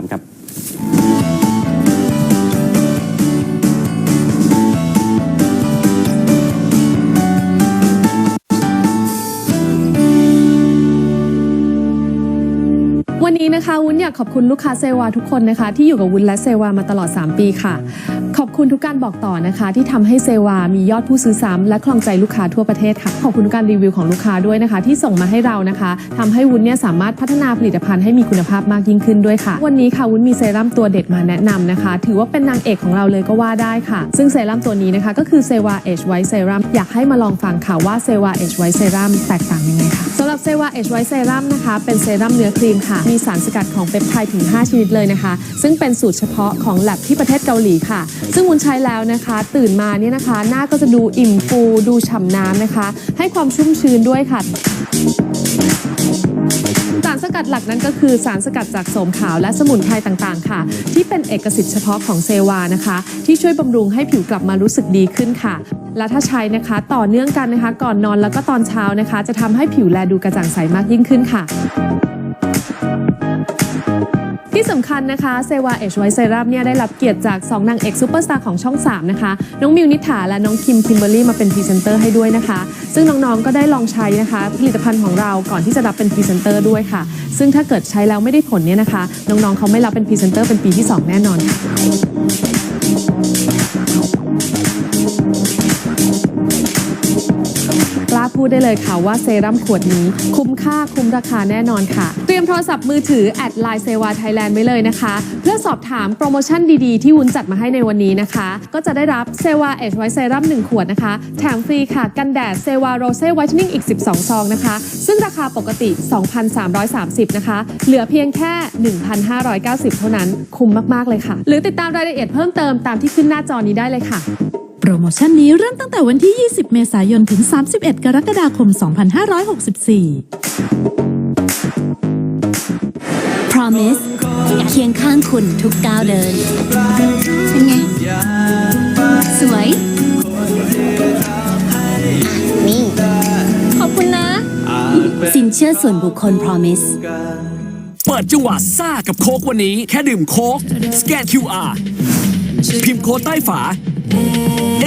ามครับ นี้นะคะวุ้นอยากขอบคุณลูกค้าเซวาทุกคนนะคะ ที่อยู่กับวุ้นและเซวามาตลอด 3 ปีค่ะ ขอบคุณทุกการบอกต่อนะคะ ที่ทำให้เซวามียอดผู้ซื้อซ้ำและคลองใจลูกค้าทั่วประเทศค่ะขอบคุณการรีวิวของลูกค้าด้วยนะคะ ที่ส่งมาให้เรานะคะทำให้วุ้นเนี่ยสามารถพัฒนาผลิตภัณฑ์ให้มีคุณภาพมากยิ่งขึ้นด้วยค่ะ วันนี้ค่ะวุ้นมีเซรั่มตัวเด็ดมาแนะนำนะคะ ถือว่าเป็นนางเอกของเราเลยก็ว่าได้ค่ะ ซึ่งเซรั่มตัวนี้นะคะก็คือเซวาเอชไวท์เซรั่มอยากให้มาลองฟังค่ะว่าเซวาเอชไวท์เซรั่มแตกต่างยังไงค่ะสำหรับเซวาเอชไวท์เซรั่มนะคะเป็นเซรั่มเนื้อครีมค่ะมีสารสกัดของเปปไทด์ถึง 5 ชนิดเลยนะคะ ซึ่งเป็นสูตรเฉพาะของแลบที่ประเทศเกาหลีค่ะ ซึ่งวุ้นใช้แล้วนะคะ ตื่นมาเนี่ยนะคะ หน้าก็จะดูอิ่มฟูดูฉ่ำน้ำนะคะ ให้ความชุ่มชื้นด้วยค่ะสารสกัดหลักนั้นก็คือสารสกัดจากโสมขาวและสมุนไพรต่างๆ ค่ะ ที่เป็นเอกสิทธิ์เฉพาะของเซวานะคะ ที่ช่วยบำรุงให้ผิวกลับมารู้สึกดีขึ้นค่ะ และถ้าใช้นะคะต่อเนื่องกันนะคะ ก่อนนอนแล้วก็ตอนเช้านะคะ จะทำให้ผิวแลดูกระจ่างใสมากยิ่งขึ้นค่ะ ที่สำคัญนะคะเซวาเอชไวเซรัมเนี่ยได้รับเกียรติจาก 2นางเอกซูเปอร์สตาร์ของช่อง 3 นะคะ น้องมิวนิษฐาและน้องคิมคิมเบอร์รี่มาเป็นพรีเซนเตอร์ให้ด้วยนะคะ ซึ่งน้องๆก็ได้ลองใช้นะคะ ผลิตภัณฑ์ของเราก่อนที่จะรับเป็นพรีเซนเตอร์ด้วยค่ะ ซึ่งถ้าเกิดใช้แล้วไม่ได้ผลเนี่ยนะคะ น้องๆเขาไม่รับเป็นพรีเซนเตอร์เป็นปีที่ 2 แน่นอนค่ะ ล้าพูดได้เลยค่ะว่าเซรั่มขวดนี้ คุ้มค่าคุ้มราคาแน่นอนค่ะ เตรียมโทรศัพท์มือถือแอดไลน์เซวาไทยแลนด์ไว้เลยนะคะ เพื่อสอบถามโปรโมชั่นดีๆ ที่วุ้นจัดมาให้ในวันนี้นะคะ ก็จะได้รับเซวาเอชไวเซรั่ม1ขวดนะคะ แถมฟรีค่ะ กันแดดเซวาโรเซ่ไวท์นิ่งอีก 12 ซองนะคะ ซึ่งราคาปกติ 2,330 นะคะ เหลือเพียงแค่ 1,590 เท่านั้น คุ้มมากๆเลยค่ะ หรือติดตามรายละเอียดเพิ่มเติมตามที่ขึ้นหน้าจอนี้ได้เลยค่ะ โปรโมชั่นนี้เริ่มตั้งแต่วันที่ 20 เมษายน ถึง 31 กรกฎาคม 2564 Promise เคียงข้างคุณทุกก้าวเดิน เป็นไง สวยอะนี่ ขอบคุณนะ สินเชื่อส่วนบุคคล Promise เปิดจังหวะซ่ากับโค้กวันนี้ แค่ดื่มโค้ก สแกน QR พิมพ์โค้ดใต้ฝา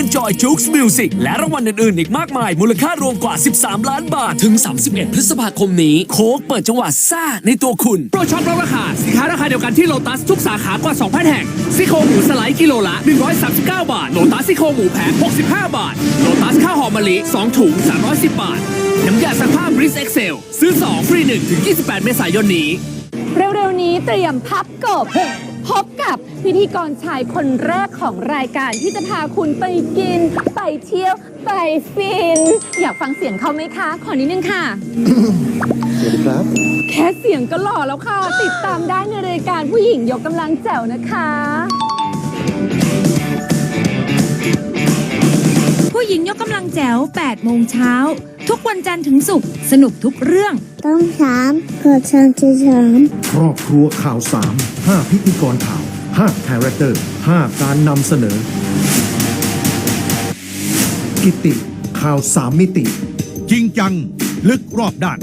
Enjoy Jukes Music และรางวัลอื่น ๆ อีกมากมาย มูลค่ารวมกว่า 13 ล้านบาท ถึง 31 พฤษภาคมนี้ โค้กเปิดจังหวะซ่าในตัวคุณ โปรช็อปลดราคา สินค้าราคาเดียวกันที่โลตัสทุกสาขากว่า 2,000 แห่ง ซี่โครงหมูสไลด์กิโลละ 139 บาท โลตัสซี่โครงหมูแผง65 บาท โลตัสข้าวหอมมะลิ 2 ถุง 310 บาท น้ำยาซักผ้า Breeze Excel ซื้อ 2 ฟรี 1 ถึง 28 เมษายนนี้ เร็วๆนี้เตรียมพับกบ พบกับพิธีกรชายคนแรกของรายการที่จะพาคุณไปกิน ไปเที่ยว ไปฟิน อยากฟังเสียงเขาไหมคะ ขอนิดนึงค่ะ สวัสดีครับ แค่เสียงก็หล่อแล้วค่ะ ติดตามได้ในรายการผู้หญิงยกกำลังแจ๋วนะคะ ผู้หญิงยกกำลังแจ๋ว 8 โมงเช้า ทุกวันจันทร์ถึงศุกร์สนุกทุกเรื่อง ต้องสามกดสามสิบสามครอบครัวข่าวสามห้าพิธีกรข่าวห้าคาแรคเตอร์ห้าการนำเสนอ กิตติข่าวสามมิติ จริงจัง ลึกรอบด้าน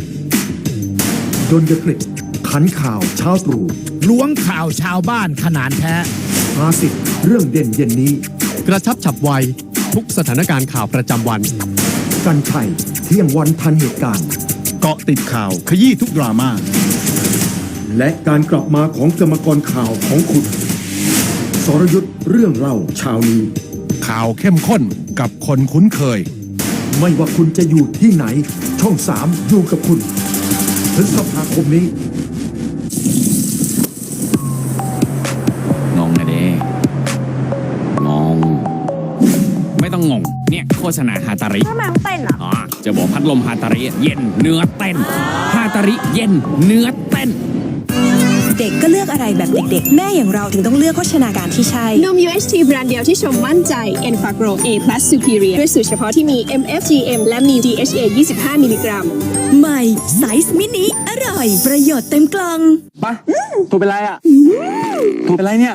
ดนยกฤษขันข่าวเช้าตรู่ล้วงข่าวชาวบ้านขนานแท้ภาสิทธิ์เรื่องเด่นเย็นนี้ กระชับฉับไว ทุกสถานการณ์ข่าวประจำวัน กันชัยเที่ยงวันทันเหตุการณ์ เกาะติดข่าวขยี้ทุกดราม่าและการกลับมาของกรรมกรข่าวของคุณ สรยุทธ์เรื่องเล่าเช้านี้ ข่าวเข้มข้นกับคนคุ้นเคย ไม่ว่าคุณจะอยู่ที่ไหน ช่องสามอยู่กับคุณพฤษภาคมนี้ ต้องงง เนี่ยโฆษณาฮาตาริทำไมมันเต้นอะอ๋อจะบอกพัดลมฮาตาริเย็นเนื้อเต้นฮาตาริเย็นเนื้อเต้น เด็กก็เลือกอะไรแบบเด็กๆ แม่อย่างเราถึงต้องเลือกโภชนาการที่ใช่ นม UHT แบรนด์เดียวที่ชมมั่นใจ e n f a g r o A Plus Superior ด้วยสูตรเฉพาะที่มี MFGM และมี DHA 25 มิลลิกรัม ใหม่ไซส์มินิอร่อย ประโยชน์เต็มกล่องปะถูเป็นไรอะถูเป็นไรเนี่ย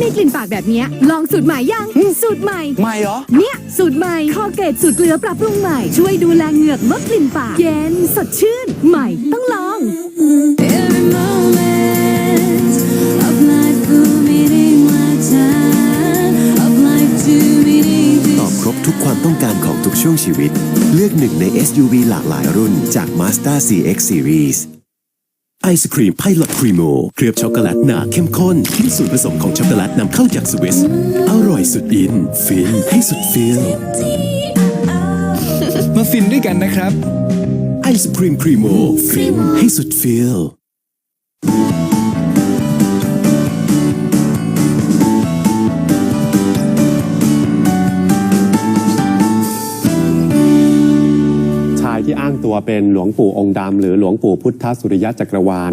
มีกลิ่นปากแบบนี้ลองสูตรใหม่ยัง สูตรใหม่ใหม่เหรอ เนี่ย สูตรใหม่คอเกตสูตรเกลือปรับปรุงใหม่ ช่วยดูแลเหงือกลดกลิ่นปาก เย็นสดชื่น ใหม่ต้องลองตอบครบทุกความต้องการของทุกช่วงชีวิต เลือกหนึ่งใน SUV หลากหลายรุ่นจาก Mazda CX Series ไอศครีมไพลอตครีโมเคลือบช็อกโกแลตหนาเข้มข้นที่ส่วนผสมของช็อกโกแลตนำเข้าจากสวิสอร่อยสุดอิน ฟินให้สุดฟีลมาฟินด้วยกันนะครับ ไอศครีมครีโมฟินให้สุดฟีล ตัวเป็นหลวงปู่องค์ดำหรือหลวงปู่พุทธสุริยะจักรวาล